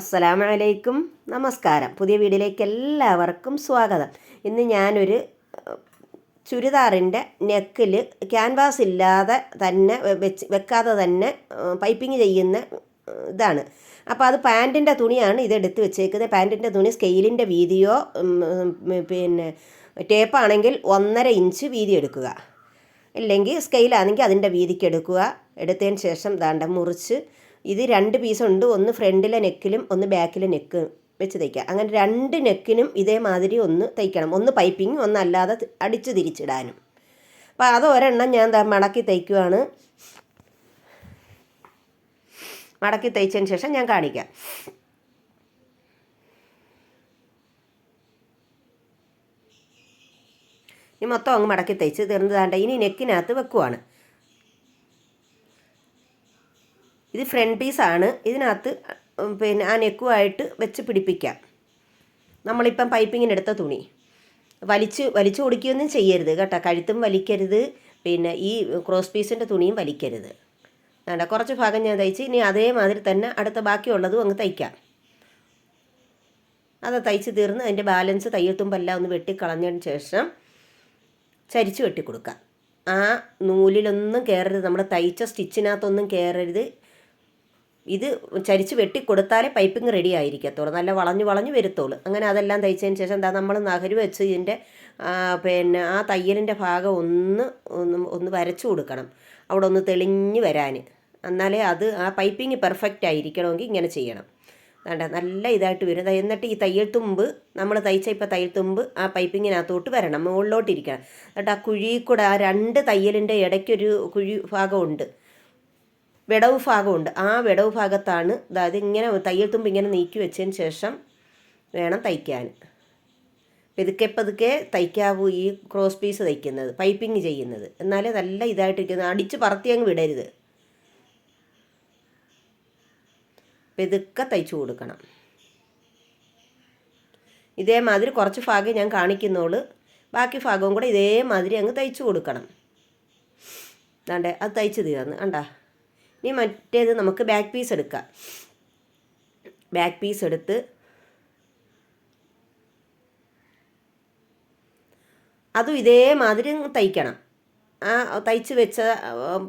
അസ്സലാമു അലൈക്കും നമസ്കാരം. പുതിയ വീഡിയോയിലേക്ക് എല്ലാവർക്കും സ്വാഗതം. ഇന്ന് ഞാനൊരു ചുരിദാറിന്റെ നെക്കിൽ ക്യാൻവാസ് ഇല്ലാതെ തന്നെ വെച്ച് വെക്കാതെ തന്നെ പൈപ്പിംഗ് ചെയ്യുന്ന ഇതാണ്. അപ്പോൾ അത് പാന്റിന്റെ തുണിയാണ് ഇതെടുത്ത് വെച്ചേക്കുന്നത്. പാന്റിന്റെ തുണി സ്കെയിലിന്റെ വീതിയോ പിന്നെ ടേപ്പാണെങ്കിൽ ഒന്നര ഇഞ്ച് വീതി എടുക്കുക. ഇല്ലെങ്കിൽ സ്കെയിലാണെങ്കിൽ അതിന്റെ വീതിക്ക് എടുക്കുക. എടുത്തതിന് ശേഷം ദാണ്ട മുറിച്ച് ഇത് രണ്ട് പീസുണ്ട് ഒന്ന് ഫ്രണ്ടിലെ നെക്കിലും ഒന്ന് ബാക്കിലെ നെക്ക് വെച്ച് തയ്ക്കുക അങ്ങനെ രണ്ട് നെക്കിനും ഇതേമാതിരി ഒന്ന് തയ്ക്കണം ഒന്ന് പൈപ്പിങ് ഒന്ന് അല്ലാതെ അടിച്ച് തിരിച്ചിടാനും. അപ്പോൾ അത് ഒരെണ്ണം ഞാൻ മടക്കി തയ്ക്കുവാണ് മടക്കി തയ്ച്ചതിന് ശേഷം ഞാൻ കാണിക്കാം. ഇനി മൊത്തം അങ്ങ് മടക്കി തയ്ച്ച് തീർന്നതാണ്ട്. ഇനി നെക്കിനകത്ത് വെക്കുവാണ്. ഇത് ഫ്രണ്ട് പീസാണ് ഇതിനകത്ത് പിന്നെ ആ നെക്കുമായിട്ട് വെച്ച് പിടിപ്പിക്കാം. നമ്മളിപ്പം പൈപ്പിങ്ങിന് എടുത്ത തുണി. വലിച്ച് വലിച്ചു കൊടുക്കുകയൊന്നും ചെയ്യരുത് കേട്ടോ. കഴുത്തും വലിക്കരുത്. പിന്നെ ഈ ക്രോസ് പീസിന്റെ തുണിയും വലിക്കരുത്. വേണ്ട കുറച്ച് ഭാഗം ഞാൻ തയ്ച്ച് ഇനി അതേമാതിരി തന്നെ അടുത്ത ബാക്കിയുള്ളതും അങ്ങ് തയ്ക്കാം. അത് തയ്ച്ച് തീർന്ന് അതിന്റെ ബാലൻസ് തയ്യത്തുമ്പെല്ലാം ഒന്ന് വെട്ടിക്കളഞ്ഞതിന് ശേഷം ചരിച്ച് വെട്ടിക്കൊടുക്കാം. ആ നൂലിലൊന്നും കയറരുത് നമ്മുടെ തയ്ച്ച സ്റ്റിച്ചിനകത്തൊന്നും കയറരുത് ഇത് ചരിച്ച് വെട്ടിക്കൊടുത്താലേ പൈപ്പിംഗ് റെഡി ആയിരിക്കത്തുള്ളൂ. നല്ല വളഞ്ഞു വളഞ്ഞു വരുത്തുള്ളൂ. അങ്ങനെ അതെല്ലാം തയ്ച്ചതിന് ശേഷം എന്താ നമ്മൾ നഹരി വെച്ച് ഇതിന്റെ പിന്നെ ആ തയ്യലിന്റെ ഭാഗം ഒന്ന് ഒന്ന് ഒന്ന് വരച്ചു കൊടുക്കണം. അവിടെ ഒന്ന് തെളിഞ്ഞ് വരാൻ എന്നാലേ അത് ആ പൈപ്പിംഗ് പെർഫെക്റ്റ് ആയിരിക്കണമെങ്കിൽ ഇങ്ങനെ ചെയ്യണം. വേണ്ട നല്ല ഇതായിട്ട് വരും. എന്നിട്ട് ഈ തയ്യൽ തുമ്പ് നമ്മൾ തയ്ച്ച ഇപ്പോൾ തയ്യൽ തുമ്പ് ആ പൈപ്പിങ്ങിനകത്തോട്ട് വരണം. മുകളിലോട്ടിരിക്കണം എന്നിട്ട് ആ കുഴിയിൽ കൂടെ ആ രണ്ട് തയ്യലിന്റെ ഇടയ്ക്കൊരു കുഴി ഭാഗമുണ്ട് വിടവ് ഭാഗമുണ്ട്. ആ വിടവ് ഭാഗത്താണ് അതായത് ഇങ്ങനെ തയ്യൽ തുമ്പ് ഇങ്ങനെ നീക്കി വെച്ചതിന് ശേഷം വേണം തയ്ക്കാൻ. പതുക്കെ പതുക്കെ തയ്ക്കാവൂ ഈ ക്രോസ് പീസ് തയ്ക്കുന്നത് പൈപ്പിംഗ് ചെയ്യുന്നത്. എന്നാലേ നല്ല ഇതായിട്ടിരിക്കുന്നത് അടിച്ച് പറത്തി അങ്ങ് വിടരുത്. പെതുക്കെ തയ്ച്ചു കൊടുക്കണം. ഇതേമാതിരി കുറച്ച് ഭാഗം ഞാൻ കാണിക്കുന്നുള്ളൂ ബാക്കി ഭാഗവും കൂടെ ഇതേമാതിരി അങ്ങ് തയ്ച്ചു കൊടുക്കണം. ദാണ്ടേ അത് തയ്ച്ച് തീർന്ന്. കണ്ടാ? ഇനി മറ്റേത് നമുക്ക് ബാക്ക് പീസ് എടുക്കാം. ബാക്ക് പീസ് എടുത്ത് അതും ഇതേമാതിരി തയ്ക്കണം. ആ തയ്ച്ച് വെച്ച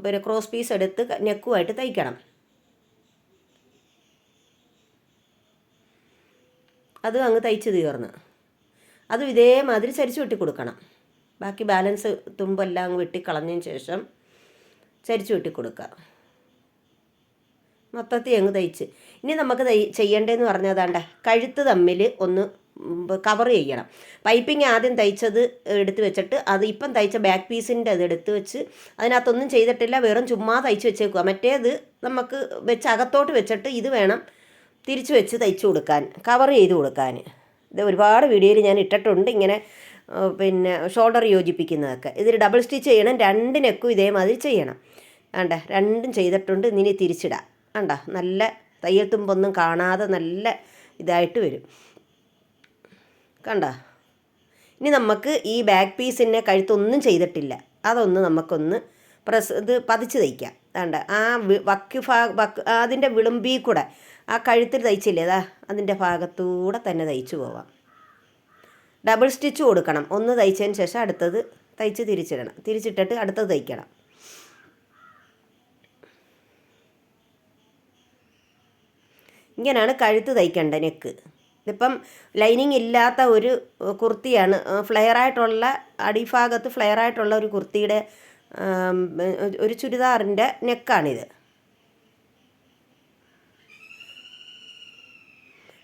പിന്നെ ക്രോസ് പീസ് എടുത്ത് നെക്കുമായിട്ട് തയ്ക്കണം. അതും അങ്ങ് തയ്ച്ച് തീർന്ന്. അതും ഇതേമാതിരി ചരിച്ച് വെട്ടി കൊടുക്കണം. ബാക്കി ബാലൻസ് തുമ്പെല്ലാം അങ്ങ് വെട്ടി കളഞ്ഞതിന് ശേഷം ചരിച്ച് വെട്ടി കൊടുക്കുക മൊത്തത്തിൽ അങ്ങ് തയ്ച്ച്. ഇനി നമുക്ക് തൈ ചെയ്യേണ്ടതെന്ന് പറഞ്ഞതാണ്ട കഴുത്ത് തമ്മിൽ ഒന്ന് കവർ ചെയ്യണം. പൈപ്പിംഗ് ആദ്യം തയ്ച്ചത് എടുത്ത് വെച്ചിട്ട് അത് ഇപ്പം തയ്ച്ച ബാക്ക് പീസിന്റെ അത് എടുത്ത് വെച്ച് അതിനകത്തൊന്നും ചെയ്തിട്ടില്ല വെറും ചുമ്മാ തയ്ച്ച് വെച്ചേക്കുക മറ്റേത് നമുക്ക് വെച്ച് അകത്തോട്ട് വെച്ചിട്ട് ഇത് വേണം തിരിച്ച് വെച്ച് തയ്ച്ചു കൊടുക്കാൻ കവർ ചെയ്ത് കൊടുക്കാൻ. ഇത് ഒരുപാട് വീഡിയോയിൽ ഞാൻ ഇട്ടിട്ടുണ്ട് ഇങ്ങനെ പിന്നെ ഷോൾഡർ യോജിപ്പിക്കുന്നതൊക്കെ. ഇതിൽ ഡബിൾ സ്റ്റിച്ച് ചെയ്യണം രണ്ട് നെക്കും ഇതേമാതിരി ചെയ്യണം. വേണ്ട രണ്ടും ചെയ്തിട്ടുണ്ട് ഇനി തിരിച്ചിടാം. വേണ്ട നല്ല തയ്യൽ തുമ്പൊന്നും കാണാതെ നല്ല ഇതായിട്ട് വരും. കണ്ട? ഇനി നമുക്ക് ഈ ബാക്ക് പീസിനെ കഴുത്തൊന്നും ചെയ്തിട്ടില്ല. അതൊന്ന് നമുക്കൊന്ന് പ്രസ് ഇത് പതിച്ച് തയ്ക്കാം. വേണ്ട ആ വക്ക് ഭാ വക്ക് അതിന്റെ വിളുമ്പി കൂടെ ആ കഴുത്തിൽ തയ്ച്ചില്ലേ? അതാ അതിന്റെ ഭാഗത്തൂടെ തന്നെ തയ്ച്ചു പോവാം. ഡബിൾ സ്റ്റിച്ച് കൊടുക്കണം. ഒന്ന് തയ്ച്ചതിന് ശേഷം അടുത്തത് തയ്ച്ച് തിരിച്ചിടണം. തിരിച്ചിട്ടിട്ട് അടുത്തത് തയ്ക്കണം. ഇങ്ങനെയാണ് കഴുത്ത് തയ്ക്കേണ്ട നെക്ക്. ഇതിപ്പം ലൈനിങ് ഇല്ലാത്ത ഒരു കുർത്തിയാണ്. ഫ്ലെയർ ആയിട്ടുള്ള അടിഭാഗത്ത് ഫ്ലെയർ ആയിട്ടുള്ള ഒരു കുർത്തിയുടെ ഒരു ചുരിദാറിന്റെ നെക്കാണിത്.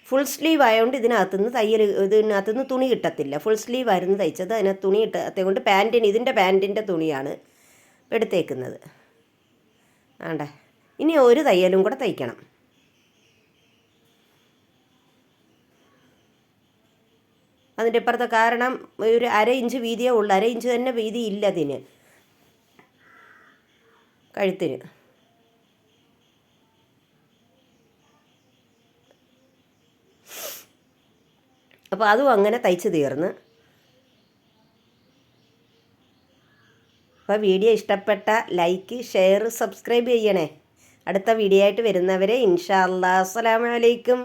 ഫുൾ സ്ലീവ് ആയതുകൊണ്ട് ഇതിനകത്തുനിന്ന് തയ്യൽ ഇതിനകത്തുനിന്ന് തുണി കിട്ടത്തില്ല. ഫുൾ സ്ലീവ് ആയിരുന്നു തയ്ച്ചത്. അതിനകത്ത് തുണി കിട്ടാത്തത് കൊണ്ട് പാന്റിന് ഇതിന്റെ പാന്റിന്റെ തുണിയാണ് എടുത്തേക്കുന്നത്. ആണ്ടേ? ഇനി ഒരു തയ്യലും കൂടെ തയ്ക്കണം. അതിന്റെ ഇപ്പുറത്തെ കാരണം ഒരു അര ഇഞ്ച് വീതിയേ ഉള്ളൂ. അര ഇഞ്ച് തന്നെ വീതി ഇല്ല അതിന്. കഴുത്തിന്. അപ്പോൾ അതും അങ്ങനെ തയ്ച്ച് തീർന്ന്. അപ്പോൾ വീഡിയോ ഇഷ്ടപ്പെട്ട ലൈക്ക് ഷെയർ സബ്സ്ക്രൈബ് ചെയ്യണേ. അടുത്ത വീഡിയോ ആയിട്ട് വരുന്നവരെ ഇൻഷാ അല്ലാ അസ്സലാമു അലൈക്കും.